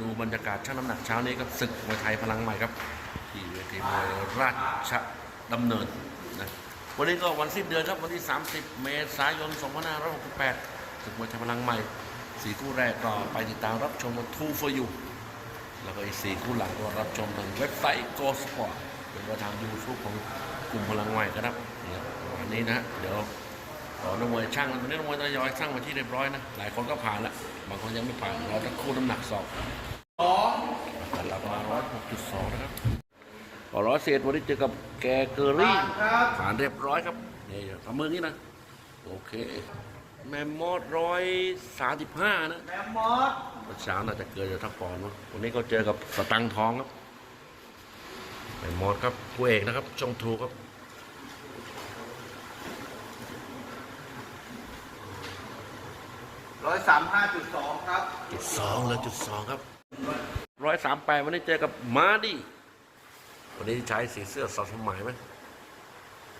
ดูบรรยากาศช่างน้ำหนักเช้านี้ครับศึกมวยไทยพลังใหม่ครับ ที่เวทีมวยราชดำเนินนะวันนี้ก็วันสิ้นเดือนครับวันที่ 30 เมษายน 2568ศึกมวยไทยพลังใหม่สี่คู่แรกก็ไปติดตามรับชมกันทูฟอร์ยูแล้วก็อีกสี่คู่หลังก็รับชมทางเว็บไซต์ Go Sport เป็นว่าทางยูทูบของกลุ่มพลังใหม่นครับวันนี้นะเดี๋ยว ขอนักมวยช่างวันนี้นักมวยทยอยช่างมาที่เรียบร้อยนะ หลายคนก็ผ่านแล้วบางคนยังไม่ผ่านเราจะคู่น้ำหนักสอบแต่เราประมาณร้อยหกจุดสองนะครับขอร้อยเศษวันนี้เจอกับแกเกอรี่ผ่านเรียบร้อยครับนี่ทำมือนี้นะ โอเค แมมมอดร้อยสามสิบห้านะ แมมมอสวันเช้าน่าจะเกินจากทักปอนด์เนอะวันนี้ก็เจอกับสตังค์ทองครับ แมมมอดครับคู่เอกนะครับช่องทูครับ ร้อยสามห้าจุดสองครับจุดสองเลยจุดสองครับร้อยสามแปดวันนี้เจอกับมาดีวันนี้ใช้สีเสื้อสอดสมัยไหม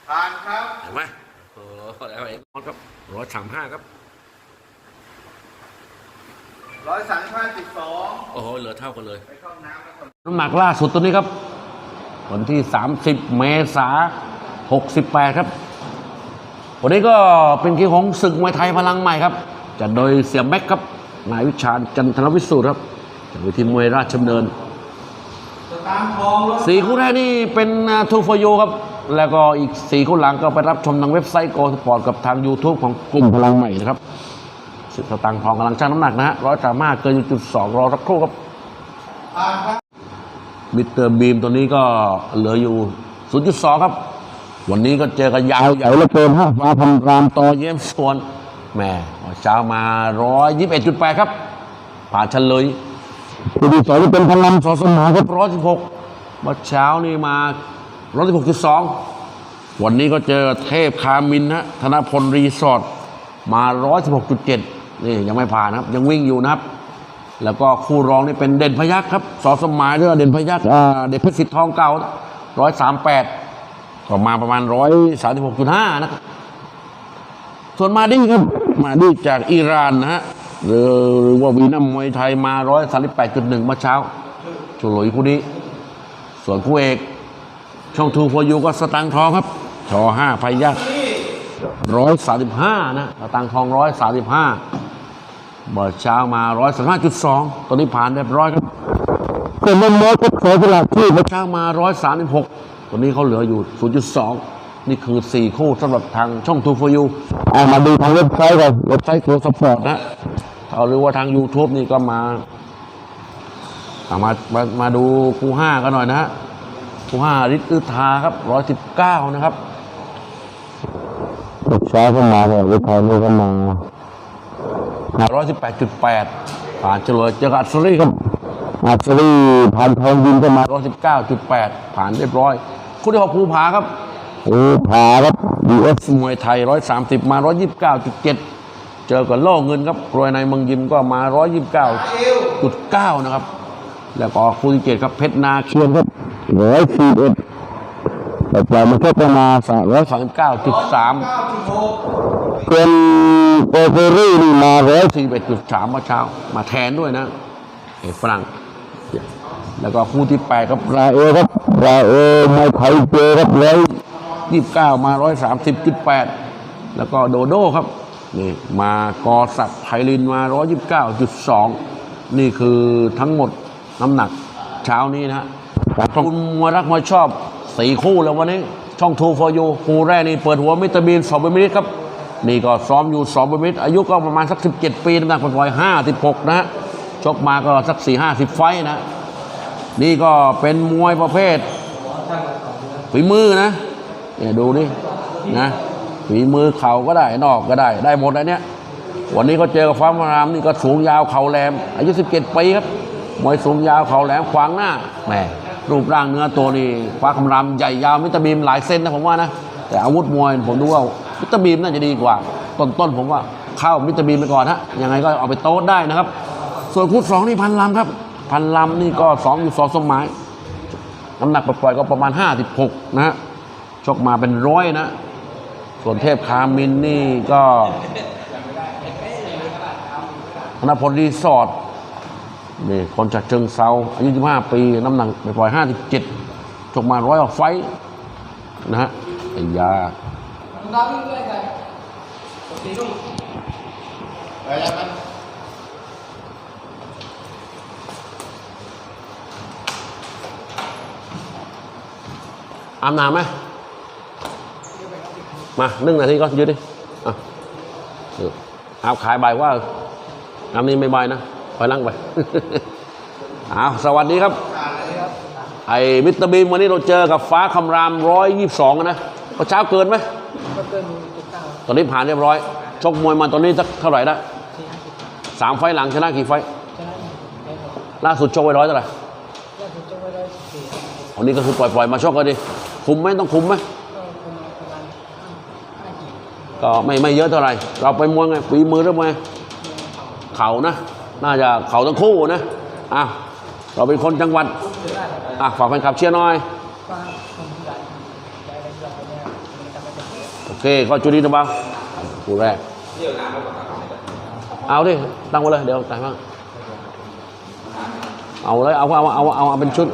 ผ่านครับเห็นไหมโอ้แล้วเองครับร้อยสามห้าครับร้อยสามห้าจุดสองโอ้โหเหลือเท่ากันเลยไปเข้าน้ำแล้วก่อนน้ำหนักล่าสุดตัวนี้ครับ วันที่30เมษา68ครับ วันนี้ก็เป็นคิวของศึกมวยไทยพลังใหม่ครับ จัดโดยเสียแม็กครับนายวิชาญจันทรวิสูตรครับจากเวทีมวยราชดำเนินสตางค์ทองรถสี่คู่แรกนี่เป็นทูฟอยูครับ แล้วก็อีกสี่คู่หลังก็ไปรับชมทางเว็บไซต์โกสปอร์ตกับทาง YouTube ของกลุ่มพลังใหม่นะครับสิบสตางค์ทองกำลังชั่งน้ำหนักนะฮะร้อยสามารถเกินจุดสองรอสักครู่ครับผ่านครับมิสเตอร์บีมตัวนี้ก็เหลืออยู่0.2ครับ วันนี้ก็เจอกันยาวใหญ่เหลือเกินฮะฟ้าพันรามต่อเยี่ยมส่วน แหม่เช้ามา121.8ครับ ผ่านเฉลยตัวที่สองเป็นพลังสอสมองครับ116เมื่อเช้านี่มา116.2วันนี้ก็เจอเทพคามินฮะธนพลรีสอร์ทมา116.7นี่ยังไม่ผ่านนะครับ ยังวิ่งอยู่นะครับ แล้วก็คู่รองนี่เป็นเด่นพยักครับสอสมหมายด้วยเด่นพยักอ่าเด่นเพชรสิทธิ์ทองเก่าร้อยสามแปดก็มาประมาณร้อยสามสิบหกจุดห้านะครับ ส่วนมาดี้ครับ มาดี้จากอิหร่านนะฮะหรือหรือว่าวีนัมมวยไทยมาร้อยสามสิบแปดจุดหนึ่งเมื่อเช้าชุลอยคู่นี้ ส่วนคู่เอก ช่องทูโฟยูก็สตังค์ทองครับชอห้าพยักร้อยสามสิบห้านะสตังค์ทองร้อยสามสิบห้าเมื่อเช้ามาร้อยสามห้าจุดสองตอนนี้ผ่านเรียบร้อยครับเป็นเล่นมอสก็ขอสลับที่เมื่อเช้ามาร้อยสามสิบหกตอนนี้เขาเหลืออยู่ศูนย์จุดสอง นี่คือสี่คู่สำหรับทางช่องทูฟยูเอามาดูทางเว็บไซต์ก่อนเว็บไซต์ตัวสปอร์ตนะเอาหรือว่าทาง YouTube นี่ก็มาเอามามามาดูคู่ห้ากันหน่อยนะฮะคู่ห้าฤทธิ์อึทาครับร้อยสิบเก้านะครับเช้าก็มาเลยวิทยนี่ก็มาร้อยสิบแปดจุดแปดผ่านเฉลยเจอกับอัศรีครับอัศรีพันทองยินก็มาร้อยสิบเก้าจุดแปดผ่านเรียบร้อย คู่ที่หกภูผาครับ โอ้ผาครับดีเอสมวยไทยร้อยสามสิบมาร้อยยี่สิบเก้าจุดเจ็ดเจอกับโล่เงินครับรวยในเมืองยิมก็มาร้อยยี่สิบเก้าจุดเก้านะครับ แล้วก็คู่ที่เจ็ดครับเพชรนาเคียนครับร้อยสี่เอ็ดแต่ปล่อยมันแค่ประมาณสามร้อยสามสิบเก้าจุดสามเก้าจุดหกเป็นโอเปอรี่นี่มาร้อยสี่สิบเอ็ดจุดสามเมื่อเช้า มาแทนด้วยนะเอกฝรั่งแล้วก็คู่ที่แปดครับราเอครับราเอไม่ไทยเจอครับร้อย ยี่สิบเก้ามาร้อยสามสิบจุดแปดแล้วก็โดโดครับนี่มากอสักไพลินมาร้อยยิบเก้าจุดสองนี่คือทั้งหมดน้ำหนักเช้านี้นะฮะคุณมวยรักมวยชอบสี่คู่แล้ววันนี้ ช่องทูฟอร์ยูคู่แรกนี่เปิดหัวมิตอร์บีนสองเบมิตครับ นี่ก็ซ้อมอยู่สองเบมิตอายุก็ประมาณสักสิบเจ็ดปีน้ำหนักปล่อยห้าสิบหกนะฮะชกมาก็สักสี่ห้าสิบไฟนะ นี่ก็เป็นมวยประเภทฝีมือนะ เนี่ยดูนี่นะฝีมือเข่าก็ได้นอกก็ได้ ได้หมดอันเนี้ยวันนี้ก็เจอกับฟ้ามารามนี่ก็สูงยาวเข่าแหลม อายุ17ปีครับมวยสูงยาวเข่าแหลมขวางหน้าแหมรูปร่างเนื้อตัวนี่ฟ้าคำรามใหญ่ยาวมิตรบีมหลายเซนนะผมว่านะแต่อาวุธมวยผมดูว่ามิตรบีมน่าจะดีกว่า ต้นๆผมว่าเข้ามิตรบีมไปก่อนฮะยังไงก็เอาไปโต๊ได้นะครับ ส่วนคู่สองนี่พันลำครับ พันลำนี่ก็สองอยู่สองสมัยน้ำหนักปล่อยๆก็ประมาณ 56 นะฮะ ชกมาเป็นร้อยนะ ส่วนเทพคามินนี่ก็ธนพลรีสอร์ทนี่คนจากเชิงเซาอายุ25 ปี น้ำหนักไปปล่อย 57ชกมาร้อยออกไฟนะฮะไอ้ยาอาบน้ำไหม มาหนึ่งนาทีก็ยืดดิอะเอออาบขายใบายว่าน้ำนี้ไม่ใบายนะไปล้างไปอ้าวสวัสดีครับ ไอ้มิสเตอร์บีมวันนี้เราเจอกับฟ้าคำรามร้อยยี่สิบสองนะก็เช้าเกินไหมก็เกินจุดเก้าตอนนี้ผ่านเรียบร้อย ชกมวยมาตอนนี้สักเท่าไหร่ละสี่ห้าสิบสามไฟล์หลังชนะกี่ไฟล์ชนะหนึ่งได้หกล่าสุดชกไปร้อยเท่าไหร่ล่าสุดจบไว้ได้สิบสี่ก็วันนี้ก็คือปล่อยๆมาชกกันดิคุมไหมต้องคุมไหม ประมาณประมาณห้าห้าขีด ก็ไม่ไม่เยอะเท่าไหร่ เราไปมวยไงฝีมือหรือมวยเมืองเขาเขานะ น่าจะเขาทั้งคู่นะอะเราเป็นคนจังหวัดคือได้ครับอะฝากแฟนคลับเชียร์หน่อยฟ้าคนที่ได้ได้ได้รับตัวเนี้ยมันจะไม่เป็นโอเคก็จุดนี้นะบ้างคู่แรกเอาดิตั้งไว้เลยเดี๋ยวจ่ายบ้างเอาเลยเอาเอาเอาเอาเอาเป็นชุด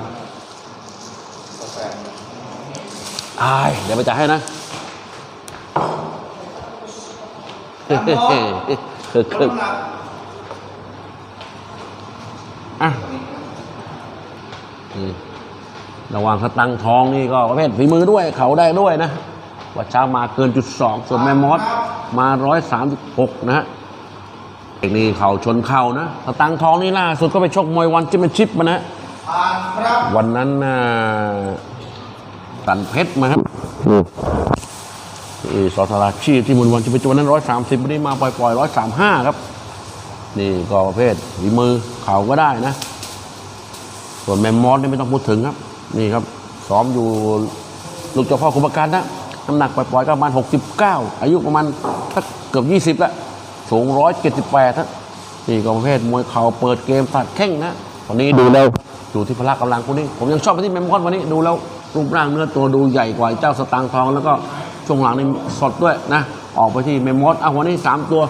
อายเดี๋ยวไปจ่ายให้นะ คือลคือดน้ำหนักอะระหว่างสตังทองนี่ก็ประเภทฝีมือด้วยเขาได้ด้วยนะว่าเช้ามาเกินจุดสองส่วนแม่มอสมาร้อยสามสิบหกนะฮะเอกนี่เข่าชนเข่านะสตังทองนี่ล่าสุดก็ไปชกมวยวันจิมชิปมานะวันนั้นน่ะสันเพชรมาครับ สอสาราชีพที่มุนวันจิมชิปวันนั้นร้อยสามสิบวันนี้มาปล่อยๆร้อยสามห้าครับ นี่ก็ประเภทฝีมือเข่าก็ได้นะ ส่วนแมมมอสนี่ไม่ต้องพูดถึงครับ นี่ครับซ้อมอยู่ลูกเจ้าพ่อคุมประการนะน้ำหนักปล่อยๆก็ประมาณ69อายุประมาณสักเกือบ20แล้วสูง178ฮะนี่ก็ประเภทมวยเข่าเปิดเกมตัดแข้งนะวันนี้ดูแล้วอยู่ที่พละกำลังคนนี้ ผมยังชอบไปที่แมมมอสวันนี้ดูแล้วรูปร่างเนื้อตัวดูใหญ่กว่าเจ้าสตางค์ทองแล้วก็ ช่วงหลังนี่สดด้วยนะ ออกไปที่แมมมอสเอาวันนี้สามตัว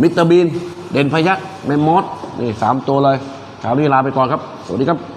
มิสเตอร์บีน เด่นพยักแมมมอสนี่สามตัวเลยชาวนี้ลาไปก่อนครับ สวัสดีครับ